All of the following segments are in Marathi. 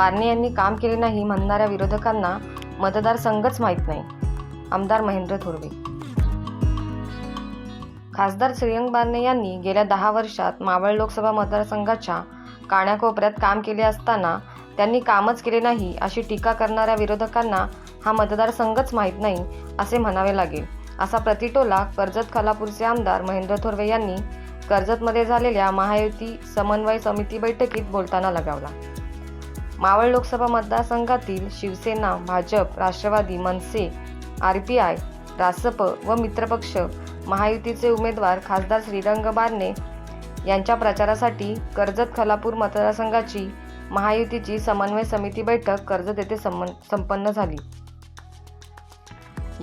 बारणे यांनी काम केले नाही म्हणणाऱ्या विरोधकांना मतदारसंघच माहीत नाही. आमदार महेंद्र थोरवे. खासदार श्रीरंग बारणे यांनी गेल्या दहा वर्षात मावळ लोकसभा मतदारसंघाच्या काण्याकोपऱ्यात काम केले असताना त्यांनी कामच केले नाही अशी टीका करणाऱ्या विरोधकांना हा मतदारसंघच माहीत नाही असे म्हणावे लागेल. असा प्रतिटोला कर्जत खालापूरचे आमदार महेंद्र थोरवे यांनी कर्जतमध्ये झालेल्या महायुती समन्वय समिती बैठकीत बोलताना लगावला. मावळ लोकसभा मतदारसंघातील Shiv Sena Bhajap Rashtrawadi Manase R P I Rasap व मित्रपक्ष महायुतीचे उमेदवार खासदार श्रीरंग बारणे यांच्या प्रचारासाठी कर्जत खलापूर मतदारसंघाची महायुतीची समन्वय समिती बैठक कर्जत येथे संपन्न झाली.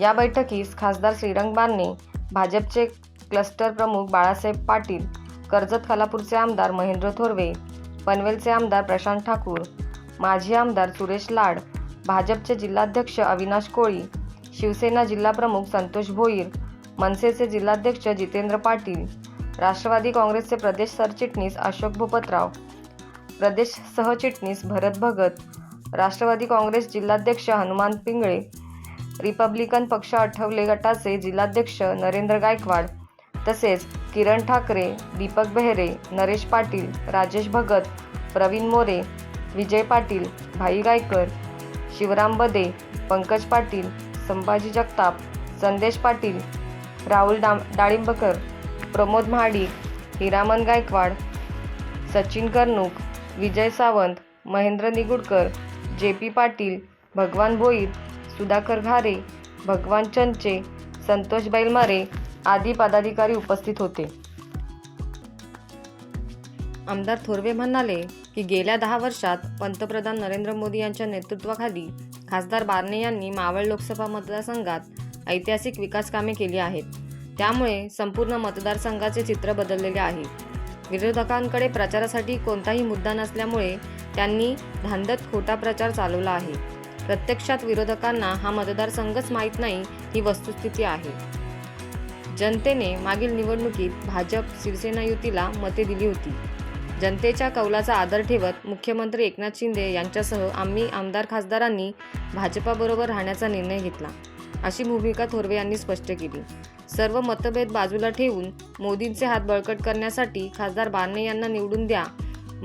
या बैठकीस खासदार श्रीरंग बारणे भाजपचे क्लस्टर प्रमुख बाळासाहेब पाटील कर्जत खालापूरचे आमदार महेंद्र थोरवे पनवेलचे आमदार प्रशांत ठाकूर माजी आमदार सुरेश लाड भाजपचे जिल्हाध्यक्ष अविनाश कोळी शिवसेना जिल्हाप्रमुख संतोष भोईर मनसेचे जिल्हाध्यक्ष जितेंद्र पाटील राष्ट्रवादी काँग्रेसचे प्रदेश सरचिटणीस अशोक भूपतराव प्रदेश सहचिटणीस भरत भगत राष्ट्रवादी काँग्रेस जिल्हाध्यक्ष हनुमान पिंगळे रिपब्लिकन पक्ष आठवले गटाचे जिल्हाध्यक्ष नरेंद्र गायकवाड तसेच किरण ठाकरे दीपक बेहरे नरेश पाटील राजेश भगत प्रवीण मोरे विजय पाटील भाई गायकर शिवराम बदे पंकज पाटील संभाजी जगताप संदेश पाटील राहुल डा डाळिंबकर प्रमोद महाडिक हिरामन गायकवाड सचिन कर्णूक विजय सावंत महेंद्र निगुडकर जे पी पाटील भगवान भोईर सुधाकर घारे भगवान चंचे संतोष बैलमारे आदी पदाधिकारी उपस्थित होते. आमदार थोरवे म्हणाले की गेल्या दहा वर्षात पंतप्रधान नरेंद्र मोदी यांच्या नेतृत्वाखाली खासदार बारणे यांनी मावळ लोकसभा मतदारसंघात ऐतिहासिक विकास कामे केली आहेत. त्यामुळे संपूर्ण मतदारसंघाचे चित्र बदललेले आहे. विरोधकांकडे प्रचारासाठी कोणताही मुद्दा नसल्यामुळे त्यांनी धांदत खोटा प्रचार चालवला आहे. प्रत्यक्षात विरोधकांना हा मतदारसंघच माहीत नाही ही वस्तुस्थिती आहे. जनतेने मागील निवडणुकीत भाजप शिवसेना युतीला मते दिली होती. जनतेच्या कौलाचा आदर ठेवत मुख्यमंत्री एकनाथ शिंदे यांच्यासह आम्ही आमदार खासदारांनी भाजपाबरोबर राहण्याचा निर्णय घेतला. अशी भूमिका थोरवे यांनी स्पष्ट केली. सर्व मतभेद बाजूला ठेवून मोदींचे हात बळकट करण्यासाठी खासदार बारणे यांना निवडून द्या.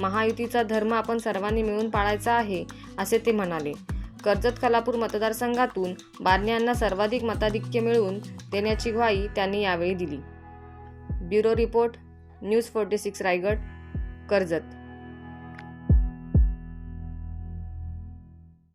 महायुतीचा धर्म आपण सर्वांनी मिळून पाळायचा आहे असे ते म्हणाले. कर्जत खालापूर मतदारसंघातून बारणे यांना सर्वाधिक मताधिक्य मिळवून देण्याची ग्वाही त्यांनी यावेळी दिली. Bureau report news forty six Raigad. Karjat.